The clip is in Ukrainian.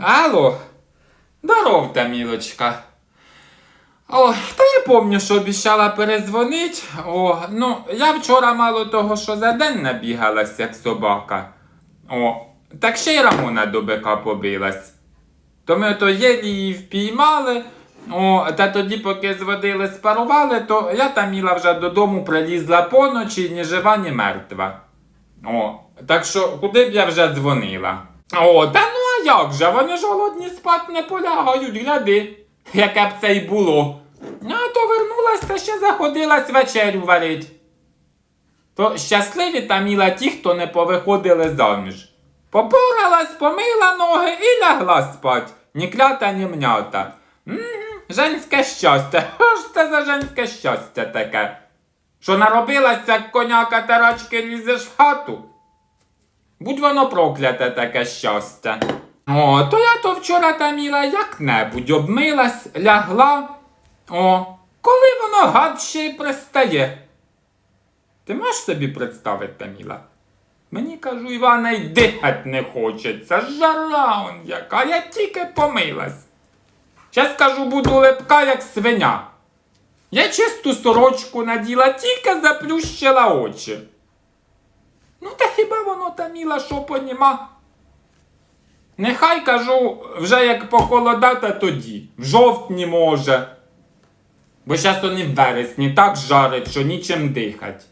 Алло, здоров, Тамілочка. О, та я помню, що обіцяла перезвонить. О, ну, я вчора мало того, що за день набігалась, як собака. О, так ще й Рамона до бика побилась. То ми то єлі її впіймали. О, та тоді, поки зводили, спарували, то я Таміла вже додому прилізла поночі, ні жива, ні мертва. О, так що куди б я вже дзвонила? О, та ну а як же? Вони ж спать не полягають, гляди, яке б це й було. А то вернулась та ще заходилась вечерю варить. То щасливі Таміла ті, хто не повиходили заміж. Попоралась, помила ноги і лягла спать. Ні клята, ні мнята. М, Женське щастя. Що ж це за женське щастя таке? Що наробилась, як коняка тарачки лізеш в хату? Будь воно прокляте таке щастя. О, то я то вчора Таміла як-небудь обмилась, лягла. О, коли воно гад ще й пристає. Ти можеш собі представити, Таміла? Мені кажу, Івана, й дихать не хочеться. Жара он яка, я тільки помилась. Ще скажу, буду лепка, як свиня. Я чисту сорочку наділа, тільки заплющила очі. Ну, та хіба воно Таміла, що поніма? Нехай кажу, вже як похолодати тоді, в жовтні може. Бо зараз вони в вересні так жарить, що нічим дихать.